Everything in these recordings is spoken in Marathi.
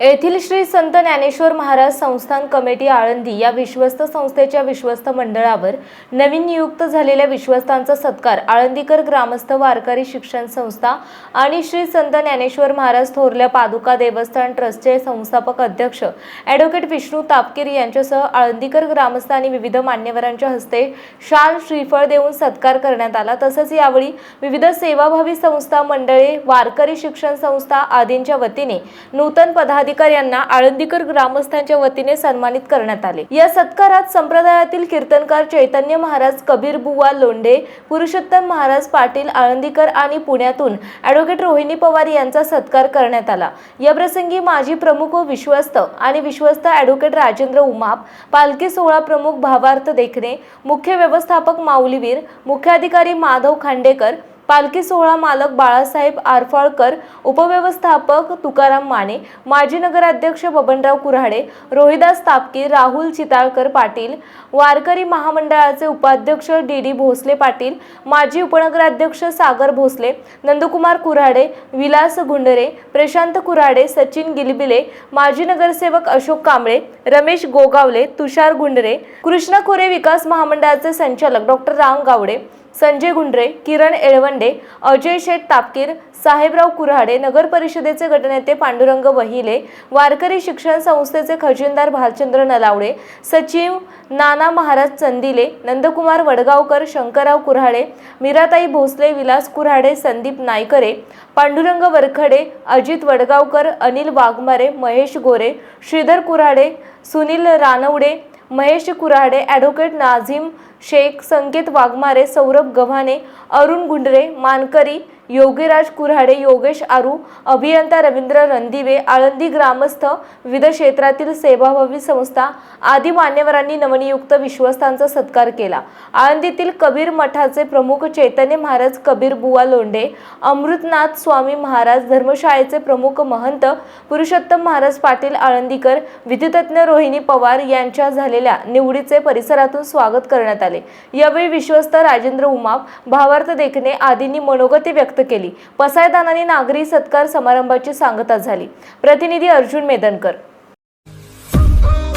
येथील श्री संत ज्ञानेश्वर महाराज संस्थान कमिटी आळंदी या विश्वस्त संस्थेच्या विश्वस्त मंडळावर नवीन नियुक्त झालेल्या विश्वस्तांचा सत्कार आळंदीकर ग्रामस्थ वारकरी शिक्षण संस्था आणि श्री संत ज्ञानेश्वर महाराज थोरल्या पादुका देवस्थान ट्रस्टचे संस्थापक अध्यक्ष ॲडव्होकेट विष्णू तापकीर यांच्यासह आळंदीकर ग्रामस्थ आणि विविध मान्यवरांच्या हस्ते शाल श्रीफळ देऊन सत्कार करण्यात आला. तसंच यावेळी विविध सेवाभावी संस्था मंडळे वारकरी शिक्षण संस्था आदींच्या वतीने नूतन पदार्थ पदाधिकाऱ्यांना आळंदीकर ग्रामस्थांच्या वतीने सन्मानित करण्यात आले. या सत्कारात संप्रदायातील कीर्तनकार चैतन्य महाराज कबीर बुवा लोंढे पुरुषोत्तम महाराज पाटील आळंदीकर आणि पुण्यातून ॲडव्होकेट रोहिणी पवार यांचा सत्कार करण्यात आला. या प्रसंगी माजी प्रमुख व विश्वस्त आणि विश्वस्त ॲडव्होकेट राजेंद्र उमाप पालखी सोहळा प्रमुख भावार्थ देखणे मुख्य व्यवस्थापक माऊलीवीर मुख्याधिकारी माधव खांडेकर पालखी सोहळा मालक बाळासाहेब आरफाळकर उपव्यवस्थापक तुकाराम माने माजी नगराध्यक्ष बबनराव कुऱ्हाडे रोहिदास तापकी राहुल चिताळकर पाटील वारकरी महामंडळाचे उपाध्यक्ष डी डी भोसले पाटील माजी उपनगराध्यक्ष सागर भोसले नंदकुमार कुऱ्हाडे विलास गुंडरे प्रशांत कुऱ्हाडे सचिन गिलबिले माजी नगरसेवक अशोक कांबळे रमेश गोगावले तुषार गुंडरे कृष्ण खोरे विकास महामंडळाचे संचालक डॉक्टर राम गावडे संजय गुंडरे किरण एळवंडे अजय शेठ तापकीर साहेबराव कुऱ्हाडे नगर परिषदेचे गटनेते पांडुरंग वहिले वारकरी शिक्षण संस्थेचे खजिनदार भालचंद्र नलावडे सचिव नाना महाराज चंदिले नंदकुमार वडगावकर शंकरराव कुऱ्हाडे मीराताई भोसले विलास कुऱ्हाडे संदीप नायकरे पांडुरंग वरखडे अजित वडगावकर अनिल वाघमारे महेश गोरे श्रीधर कुऱ्हाडे सुनील रानवडे महेश कुऱ्हाडे ॲडव्होकेट नाझीम शेख संकेत वाघमारे सौरभ गव्हाणे अरुण गुंडरे मानकरी योगीराज कुऱ्हाडे योगेश आरू अभियंता रवींद्र रणदिवे आळंदी ग्रामस्थ विविध क्षेत्रातील सेवाभावी संस्था आदी मान्यवरांनी नवनियुक्त विश्वस्तांचा सत्कार केला. आळंदीतील कबीर मठाचे प्रमुख चैतन्य महाराज कबीर बुवा लोंढे अमृतनाथ स्वामी महाराज धर्मशाळेचे प्रमुख महंत पुरुषोत्तम महाराज पाटील आळंदीकर विधितज्ञ रोहिणी पवार यांच्या झालेल्या निवडीचे परिसरातून स्वागत करण्यात आले. यावेळी विश्वस्त राजेंद्र उमाप भावार्थ देखणे आदींनी मनोगती व्यक्त व्यक्त केली. पसायदानाने नागरी सत्कार समारंभाची सांगता झाली. प्रतिनिधी अर्जुन मेदनकर.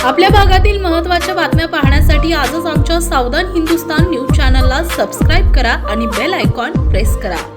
आपल्या भागातील महत्त्वाच्या बातम्या पाहण्यासाठी आजच आमच्या सावधान हिंदुस्तान न्यूज चॅनलला सबस्क्राईब करा आणि बेल आयकॉन प्रेस करा.